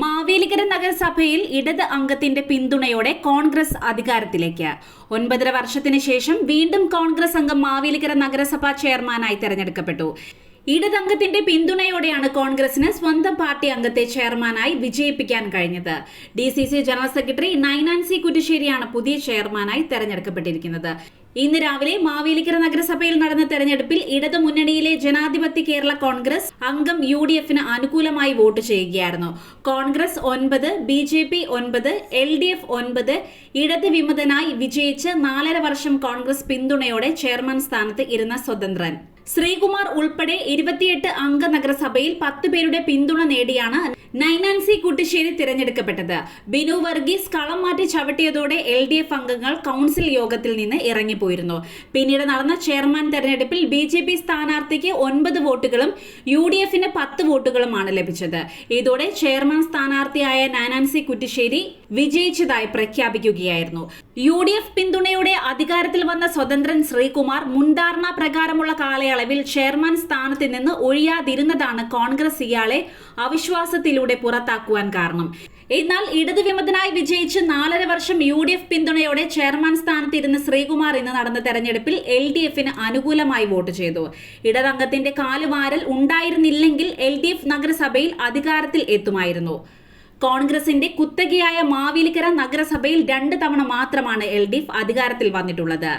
മാവേലിക്കര നഗരസഭയിൽ ഇടത് അംഗത്തിന്റെ പിന്തുണയോടെ കോൺഗ്രസ് അധികാരത്തിലേക്ക്. ഒൻപതര വർഷത്തിന് ശേഷം വീണ്ടും കോൺഗ്രസ് അംഗം മാവേലിക്കര നഗരസഭാ ചെയർമാനായി തെരഞ്ഞെടുക്കപ്പെട്ടു. ഇടതംഗത്തിന്റെ പിന്തുണയോടെയാണ് കോൺഗ്രസിന് സ്വന്തം പാർട്ടി അംഗത്തെ ചെയർമാനായി വിജയിപ്പിക്കാൻ കഴിഞ്ഞത്. D C C general secretary നൈനാൻസി കുറ്റിശ്ശേരിയാണ് പുതിയ ചെയർമാനായി തെരഞ്ഞെടുക്കപ്പെട്ടിരിക്കുന്നത്. ഇന്ന് രാവിലെ മാവേലിക്കര നഗരസഭയിൽ നടന്ന തെരഞ്ഞെടുപ്പിൽ ഇടതു മുന്നണിയിലെ ജനാധിപത്യ കേരള കോൺഗ്രസ് അംഗം യു ഡി എഫിന് അനുകൂലമായി വോട്ട് ചെയ്യുകയായിരുന്നു. കോൺഗ്രസ് ഒൻപത് ബി ജെ പി ഒൻപത് എൽ ഡി എഫ് ഒൻപത് ഇടത് വിമതനായി വിജയിച്ച് നാലര വർഷം കോൺഗ്രസ് പിന്തുണയോടെ ചെയർമാൻ സ്ഥാനത്ത് ഇരുന്ന സ്വതന്ത്രൻ. ശ്രീകുമാർ ഉൾപ്പെടെ ഇരുപത്തിയെട്ട് അംഗ നഗരസഭയിൽ പത്ത് പേരുടെ പിന്തുണ നേടിയാണ് നൈനാൻസി കുട്ടിശ്ശേരി തിരഞ്ഞെടുക്കപ്പെട്ടത്. ബിനു വർഗീസ് കളം മാറ്റി ചവിട്ടിയതോടെ എൽ ഡി എഫ് അംഗങ്ങൾ കൗൺസിൽ യോഗത്തിൽ നിന്ന് ഇറങ്ങിപ്പോയിരുന്നു പിന്നീട് നടന്ന ചെയർമാൻ തെരഞ്ഞെടുപ്പിൽ ബി ജെ പി സ്ഥാനാർത്ഥിക്ക് ഒൻപത് വോട്ടുകളും യു ഡി എഫിന് പത്ത് വോട്ടുകളുമാണ് ലഭിച്ചത്. ഇതോടെ ചെയർമാൻ സ്ഥാനാർത്ഥിയായ നാനാൻസി കുറ്റിശ്ശേരി വിജയിച്ചതായി പ്രഖ്യാപിക്കുകയായിരുന്നു. യു ഡി എഫ് പിന്തുണയോടെ അധികാരത്തിൽ വന്ന സ്വതന്ത്രൻ ശ്രീകുമാർ മുൻധാരണ പ്രകാരമുള്ള കാലയളവിൽ ചെയർമാൻ സ്ഥാനത്ത് നിന്ന് ഒഴിയാതിരുന്നതാണ് കോൺഗ്രസ് ഇയാളെ അവിശ്വാസത്തിലൂടെ പുറത്താക്കുവാൻ കാരണം. എന്നാൽ ഇടതു വിമതനായി വിജയിച്ച് നാലര വർഷം യു ഡി എഫ് പിന്തുണയോടെ ചെയർമാൻ സ്ഥാനത്തിരുന്ന ശ്രീകുമാർ ഇന്ന് നടന്ന തെരഞ്ഞെടുപ്പിൽ എൽ ഡി എഫിന് അനുകൂലമായി വോട്ട് ചെയ്തു. ഇടതംഗത്തിന്റെ കാലുവാരൽ ഉണ്ടായിരുന്നില്ലെങ്കിൽ എൽ ഡി എഫ് നഗരസഭയിൽ അധികാരത്തിൽ എത്തുമായിരുന്നു. കോൺഗ്രസിന്റെ കുത്തകയായ മാവേലിക്കര നഗരസഭയിൽ രണ്ട് തവണ മാത്രമാണ് എൽ ഡി എഫ് അധികാരത്തിൽ വന്നിട്ടുള്ളത്.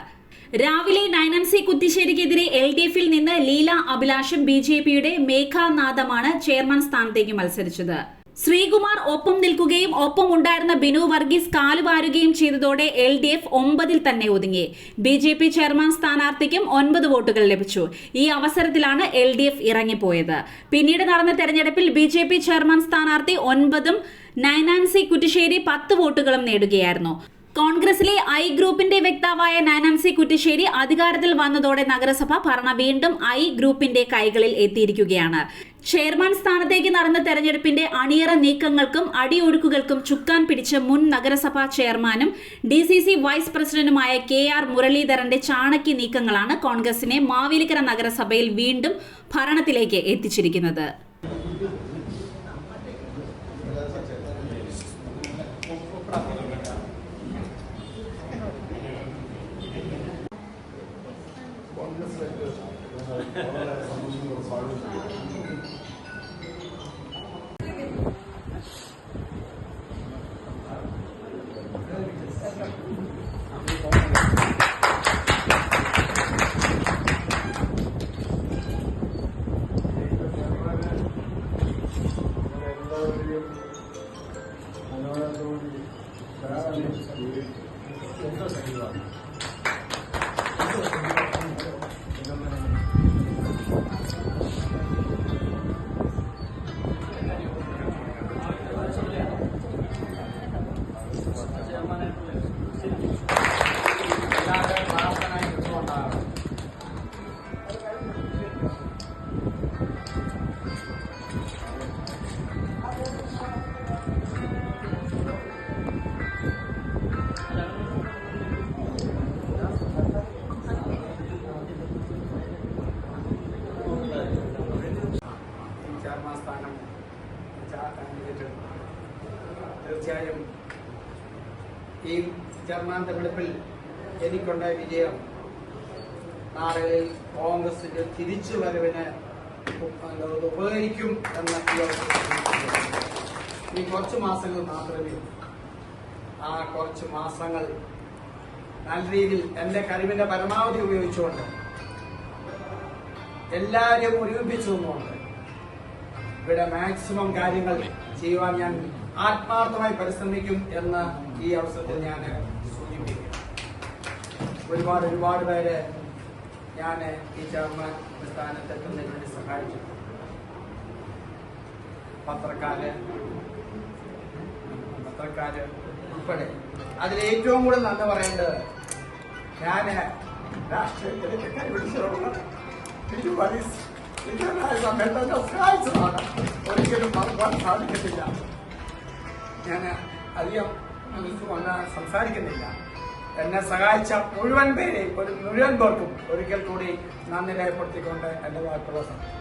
രാവിലെ നയനൻസി കുത്തിശ്ശേരിക്കെതിരെ എൽ ഡി എഫിൽ നിന്ന് ലീല അഭിലാഷും ബി ജെ പിയുടെ മേഘാനാഥമാണ് ചെയർമാൻ സ്ഥാനത്തേക്ക് മത്സരിച്ചത്. ശ്രീകുമാർ ഒപ്പം നിൽക്കുകയും ഒപ്പം ഉണ്ടായിരുന്ന ബിനു വർഗീസ് കാലുവാരുകയും ചെയ്തതോടെ എൽ ഡി എഫ് ഒമ്പതിൽ തന്നെ ഒതുങ്ങി. ബി ജെ പി ചെയർമാൻ സ്ഥാനാർത്ഥിക്കും ഒൻപത് വോട്ടുകൾ ലഭിച്ചു. ഈ അവസരത്തിലാണ് എൽ ഡി എഫ് ഇറങ്ങിപ്പോയത്. പിന്നീട് നടന്ന തെരഞ്ഞെടുപ്പിൽ ബി ജെ പി ചെയർമാൻ സ്ഥാനാർത്ഥി ഒൻപതും നയനാൻസി കുറ്റിശ്ശേരി പത്ത് വോട്ടുകളും നേടുകയായിരുന്നു. കോൺഗ്രസിലെ ഐ ഗ്രൂപ്പിന്റെ വ്യക്താവായ നാനാൻസി കുറ്റിശ്ശേരി അധികാരത്തിൽ വന്നതോടെ നഗരസഭ ഭരണ വീണ്ടും ഐ ഗ്രൂപ്പിന്റെ കൈകളിൽ എത്തിയിരിക്കുകയാണ്. ചെയർമാൻ സ്ഥാനത്തേക്ക് നടന്ന തെരഞ്ഞെടുപ്പിന്റെ അണിയറ നീക്കങ്ങൾക്കും അടിയൊഴുക്കുകൾക്കും ചുക്കാൻ പിടിച്ച മുൻ നഗരസഭാ ചെയർമാനും ഡി സി സി വൈസ് പ്രസിഡന്റുമായ കെ ആർ മുരളീധരന്റെ ചാണക്യ നീക്കങ്ങളാണ് കോൺഗ്രസിനെ മാവേലിക്കര നഗരസഭയിൽ വീണ്ടും ഭരണത്തിലേക്ക് എത്തിച്ചിരിക്കുന്നത്. ചെയർമാൻ ഈ ചെയർമാൻ തെരഞ്ഞെടുപ്പിൽ എനിക്കുണ്ടായ വിജയം. നാളെ കോൺഗ്രസിന്റെ തിരിച്ചു വരവിന് ഉപകരിക്കും എന്ന ഈ കുറച്ച് മാസങ്ങൾ മാത്രമേ ആ കുറച്ച് മാസങ്ങൾ നല്ല രീതിയിൽ എന്റെ കഴിവിന്റെ പരമാവധി ഉപയോഗിച്ചുകൊണ്ട് എല്ലാവരെയും ഒരുമിപ്പിച്ചു ഇവിടെ മാക്സിമം കാര്യങ്ങൾ ചെയ്യുവാൻ ഞാൻ ആത്മാർത്ഥമായി പരിശ്രമിക്കും എന്ന് ഈ അവസരത്തിൽ ഞാൻ സൂചിപ്പിക്കും ഒരുപാട് ഒരുപാട് പേര് ഞാൻ ഈ ചെയർമാൻ സ്ഥാനത്തെത്തുന്നതിന് വേണ്ടി സഹായിച്ചു പത്രക്കാര് പത്രക്കാര് ഉൾപ്പെടെ. അതിൽ ഏറ്റവും കൂടുതൽ നന്ദി പറയേണ്ടത് ഞാൻ രാഷ്ട്രീയത്തിലേക്ക് എന്നെ സഹായിച്ചതാണ്. ഒരിക്കലും മറക്കാൻ സാധിക്കത്തില്ല. ഞാൻ അധികം വന്ന് സംസാരിക്കുന്നില്ല. എന്നെ സഹായിച്ച മുഴുവൻ പേരെ ഒരു മുഴുവൻ പേർക്കും ഒരിക്കൽ കൂടി നന്ദി രേഖപ്പെടുത്തിക്കൊണ്ട് എന്റെ വാക്കുള്ള സമയം